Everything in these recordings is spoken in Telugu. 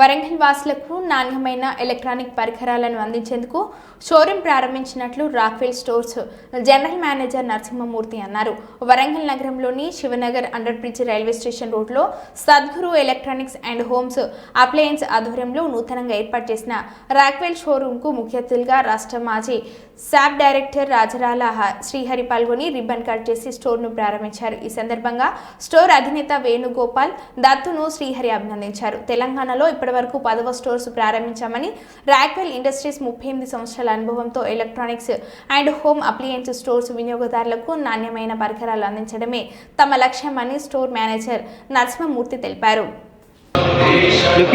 వరంగల్ వాసులకు నాణ్యమైన ఎలక్ట్రానిక్ పరికరాలను అందించేందుకు showroom ప్రారంభించినట్లు Rockwell stores general manager Narasimhamurthy అన్నారు. వరంగల్ నగరంలోని Shivanagar under bridge railway station రోడ్లో Sadguru electronics and homes appliance ఆధ్వర్యంలో నూతనంగా ఏర్పాటు చేసిన రాక్వెల్ షోరూంకు ముఖ్య అతిథులుగా రాష్ట్ర మాజీ శాప్ డైరెక్టర్ రాజరాల శ్రీహరి పాల్గొని రిబ్బన్ కట్ చేసి స్టోర్ను ప్రారంభించారు. ఈ సందర్భంగా స్టోర్ అధినేత వేణుగోపాల్ దత్తును శ్రీహరి అభినందించారు. తెలంగాణలో ఇప్పటివరకు పదవ స్టోర్స్ ప్రారంభించామని రాక్వెల్ ఇండస్ట్రీస్ ముప్పై ఎనిమిది సంవత్సరాల అనుభవంతో electronics and home appliance stores వినియోగదారులకు నాణ్యమైన పరికరాలు అందించడమే తమ లక్ష్యమని స్టోర్ మేనేజర్ నరసింహమూర్తి తెలిపారు. Look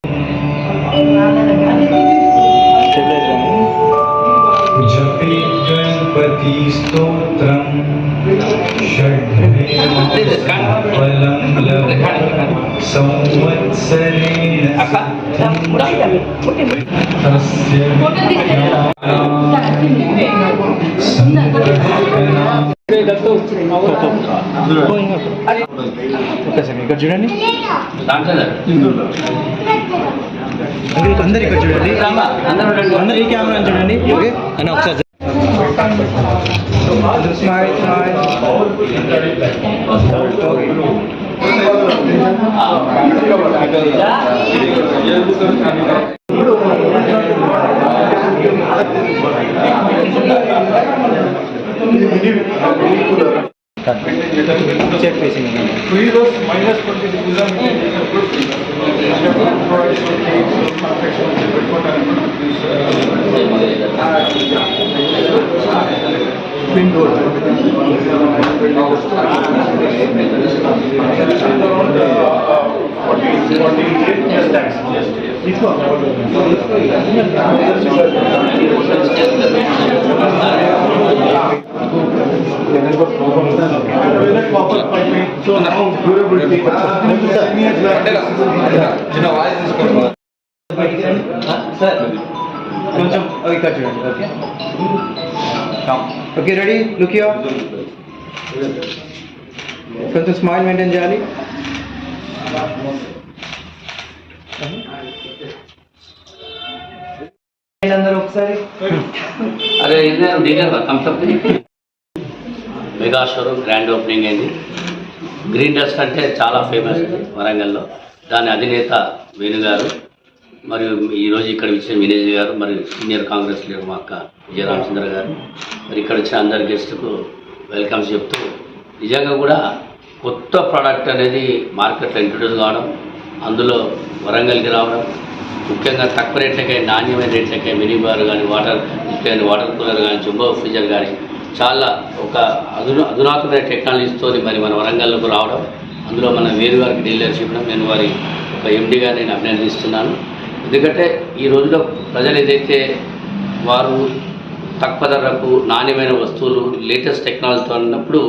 గణపతి స్తోత్రం సంవత్సరేణ ఇక్కడ చూడండి అందరూ అందరు ఇక్కడ చూడండి. అందరు ఈ కెమెరా చూడండి. ఓకే. అని ఒకసారి The sky shines. కొంచెం ఇక్కడ చూడండి okay okay ready look you కొంచెం స్మైల్ మెయింటైన్ చేయాలి అందరూ ఒకసారి. అరే ఇది dealer mega showroom grand opening అయింది. గ్రీన్ డస్ట్ అంటే చాలా ఫేమస్ వరంగల్లో. దాని అధినేత వేణు గారు మరియు ఈరోజు ఇక్కడ విషయం వినేజ్ గారు మరి సీనియర్ కాంగ్రెస్ లీడర్ మా అక్క విజయరామచంద్ర గారు మరి ఇక్కడ వచ్చిన అందరి గెస్ట్కు వెల్కమ్స్ చెప్తూ నిజంగా కూడా కొత్త ప్రోడక్ట్ అనేది మార్కెట్లో ఇంట్రొడ్యూస్ కావడం అందులో వరంగల్కి రావడం ముఖ్యంగా తక్కువ రేట్లకే నాణ్యమైన రేట్లకే మినీ బార్ కానీ వాటర్ కానీ వాటర్ కూలర్ కానీ జుంబో ఫ్రిజర్ కానీ చాలా ఒక అధునా అధునాతమైన టెక్నాలజీస్తో మరి మన వరంగల్లోకి రావడం అందులో మన వేరు వారికి డీలర్షిప్ నేను వారి ఒక ఎండిగా నేను అభినందిస్తున్నాను. ఎందుకంటే ఈ రోజుల్లో ప్రజలు ఏదైతే వారు తక్కువ ధరకు నాణ్యమైన వస్తువులు లేటెస్ట్ టెక్నాలజీతో ఉన్నప్పుడు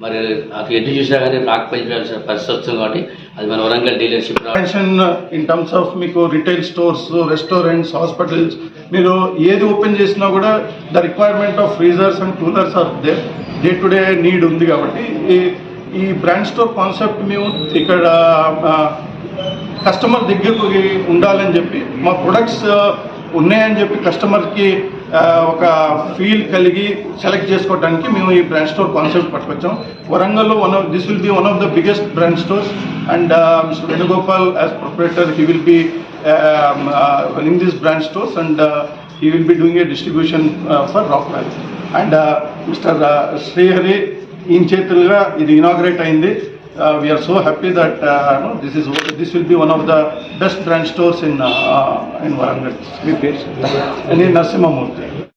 మరి అది ఎటు చూసినా కానీ రాకపోయాల్సిన పరిస్థితి వస్తుంది కాబట్టి అది మన Warangal dealership in terms of మీకు రిటైల్ స్టోర్స్ రెస్టారెంట్స్ హాస్పిటల్స్ మీరు ఏది ఓపెన్ చేసినా కూడా the requirement of freezers and coolers are they day to day need ఉంది కాబట్టి ఈ ఈ బ్రాండ్ స్టోర్ కాన్సెప్ట్ మేము ఇక్కడ కస్టమర్ దగ్గరికి ఉండాలని చెప్పి మా ప్రొడక్ట్స్ ఉన్నాయని చెప్పి కస్టమర్కి ఒక ఫీల్ కలిగి సెలెక్ట్ చేసుకోవడానికి మేము ఈ బ్రాండ్ స్టోర్ కాన్సెప్ట్ పట్టుకొచ్చాం వరంగల్లో one of this will be one of the biggest brand stores and mister Venugopal as proprietor he will be in this brand stores and uh, he will be doing a distribution uh, for Rockwell. And uh, Mr. Uh, Srihari in చేతులుగా ఇది ఇనాగ్రేట్ అయింది Uh, we are so happy that uh, this is this will be one of the best brand stores in uh, in Warangal. Narasimha Murthy.